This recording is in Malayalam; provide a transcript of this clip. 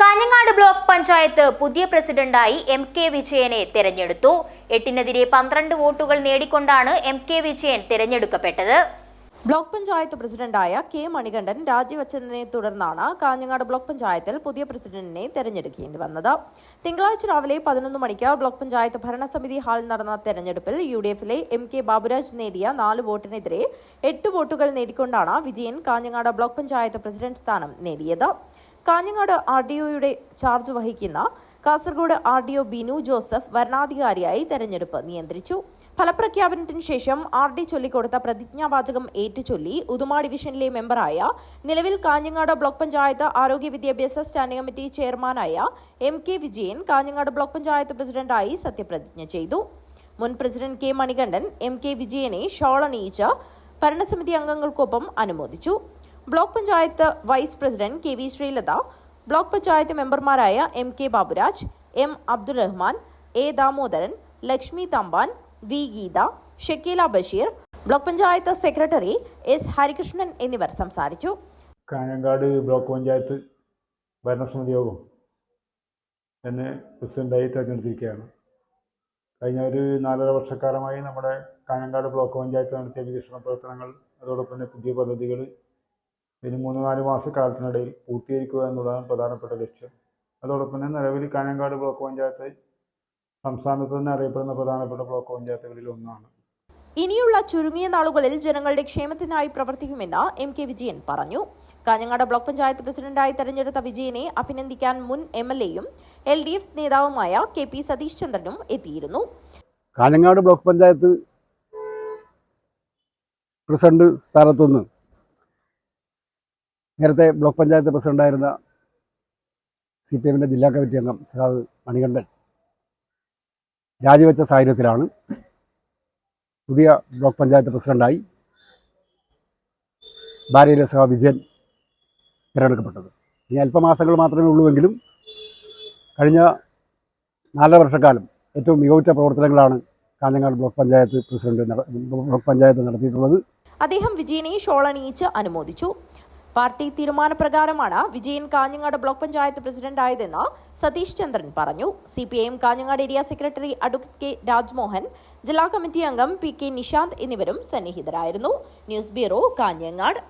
കാഞ്ഞങ്ങാട് ബ്ലോക്ക് പഞ്ചായത്ത് പുതിയ പ്രസിഡന്റായി എം കെ വിജയനെ തെരഞ്ഞെടുത്തു. എട്ടിനെതിരെ പന്ത്രണ്ട് വോട്ടുകൾ നേടിക്കൊണ്ടാണ് എം കെ വിജയൻ തെരഞ്ഞെടുക്കപ്പെട്ടത്. ബ്ലോക്ക് പഞ്ചായത്ത് പ്രസിഡന്റായ കെ മണികണ്ഠൻ രാജിവെച്ചതിനെ തുടർന്നാണ് കാഞ്ഞങ്ങാട് ബ്ലോക്ക് പഞ്ചായത്തിൽ പുതിയ പ്രസിഡന്റിനെ തെരഞ്ഞെടുക്കേണ്ടി വന്നത്. തിങ്കളാഴ്ച രാവിലെ പതിനൊന്ന് മണിക്ക് ബ്ലോക്ക് പഞ്ചായത്ത് ഭരണസമിതി ഹാളിൽ നടന്ന തെരഞ്ഞെടുപ്പിൽ യു ഡി എഫിലെ എം കെ ബാബുരാജ് നേടിയ നാല് വോട്ടിനെതിരെ എട്ട് വോട്ടുകൾ നേടിക്കൊണ്ടാണ് വിജയൻ കാഞ്ഞങ്ങാട് ബ്ലോക്ക് പഞ്ചായത്ത് പ്രസിഡന്റ് സ്ഥാനം നേടിയത്. കാഞ്ഞങ്ങാട് ആർ ഡി ഒയുടെ ചാർജ് വഹിക്കുന്ന Kasaragod R D O Binu Joseph വരണാധികാരിയായി തെരഞ്ഞെടുപ്പ് നിയന്ത്രിച്ചു. ഫലപ്രഖ്യാപനത്തിന് ശേഷം ആർ ഡി ചൊല്ലിക്കൊടുത്ത പ്രതിജ്ഞാവാചകം ഏറ്റുചൊല്ലി ഉദുമ ഡിവിഷനിലെ മെമ്പറായ നിലവിൽ കാഞ്ഞങ്ങാട് ബ്ലോക്ക് പഞ്ചായത്ത് ആരോഗ്യ വിദ്യാഭ്യാസ സ്റ്റാൻഡിംഗ് കമ്മിറ്റി ചെയർമാനായ M K Vijayan Kanhangad block panchayat പ്രസിഡന്റായി സത്യപ്രതിജ്ഞ ചെയ്തു. മുൻ president K Manikandan M K വിജയനെ ഷോളണിയിച്ച് ഭരണസമിതി അംഗങ്ങൾക്കൊപ്പം അനുമോദിച്ചു. Block panchayat vice president K V Sreelatha block panchayat മെമ്പർമാരായ M K Baburaj M Abdul Rahman A Damodaran Lakshmi Thampan V Geetha Shakeela Basheer block panchayat secretary S Harikrishnan എന്നിവർ സംസാരിച്ചു. കാഞ്ഞങ്ങാട് ബ്ലോക്ക് പഞ്ചായത്ത് ഭരണസമിതി യോഗം എന്നെ പ്രസിഡന്റായി തിരഞ്ഞെടുത്തിരിക്കുകയാണ്. കഴിഞ്ഞ ഒരു നാലര വർഷക്കാലമായി നമ്മുടെ കാഞ്ഞങ്ങാട് ബ്ലോക്ക് പഞ്ചായത്ത് നടത്തിയ വികസന പ്രവർത്തനങ്ങൾ അതോടൊപ്പം തന്നെ പുതിയ പദ്ധതികൾ ഇനി മൂന്ന് നാല് മാസക്കാലത്തിനിടയിൽ പൂർത്തീകരിക്കുക എന്നുള്ളതാണ് പ്രധാനപ്പെട്ട ലക്ഷ്യം. അതോടൊപ്പം തന്നെ നിലവിൽ കാഞ്ഞങ്ങാട് ബ്ലോക്ക് പഞ്ചായത്ത് സംസ്ഥാനത്ത് തന്നെ അറിയപ്പെടുന്ന പ്രധാനപ്പെട്ട ബ്ലോക്ക് പഞ്ചായത്തുകളിൽ ഒന്നാണ്. ഇനിയുള്ള ചുരുങ്ങിയ നാളുകളിൽ ജനങ്ങളുടെ ക്ഷേമത്തിനായി പ്രവർത്തിക്കുമെന്ന് എം കെ വിജയൻ പറഞ്ഞു. കാഞ്ഞങ്ങാട് ബ്ലോക്ക് പഞ്ചായത്ത് പ്രസിഡന്റായി തെരഞ്ഞെടുത്ത വിജയനെ അഭിനന്ദിക്കാൻ മുൻ എം എൽ എയും എൽ ഡി എഫ് നേതാവുമായ കെ പി സതീഷ് ചന്ദ്രനും എത്തിയിരുന്നു. കാഞ്ഞങ്ങാട് ബ്ലോക്ക് പഞ്ചായത്ത് പ്രസിഡന്റ് സ്ഥാനത്തുനിന്ന് നേരത്തെ ബ്ലോക്ക് പഞ്ചായത്ത് പ്രസിഡന്റായിരുന്ന സി പി എമ്മിന്റെ ജില്ലാ കമ്മിറ്റി അംഗം സഖാവ് മണികണ്ഠൻ രാജിവെച്ച സാഹചര്യത്തിലാണ് പുതിയ ബ്ലോക്ക് പഞ്ചായത്ത് പ്രസിഡന്റായി ഭാര്യയിലെ സഖാവ് വിജയൻ തിരഞ്ഞെടുക്കപ്പെട്ടത്. ഇനി അല്പമാസങ്ങൾ മാത്രമേ ഉള്ളൂവെങ്കിലും കഴിഞ്ഞ നാലര വർഷക്കാലം ഏറ്റവും മികവുറ്റ പ്രവർത്തനങ്ങളാണ് Kanhangad block panchayat president block panchayat നടത്തിയിട്ടുള്ളത്. അദ്ദേഹം വിജയനെ ഷോളണിയിച്ച് അനുമോദിച്ചു. പാർട്ടി തീരുമാനപ്രകാരമാണ് വിജയൻ കാഞ്ഞങ്ങാട് ബ്ലോക്ക് പഞ്ചായത്ത് പ്രസിഡന്റായതെന്ന് സതീഷ് ചന്ദ്രൻ പറഞ്ഞു. C P I M Kanhangad area secretary advocate K Rajmohan ജില്ലാ കമ്മിറ്റി അംഗം പി കെ നിഷാന്ത് എന്നിവരും സന്നിഹിതരായിരുന്നു. News bureau Kanhangad.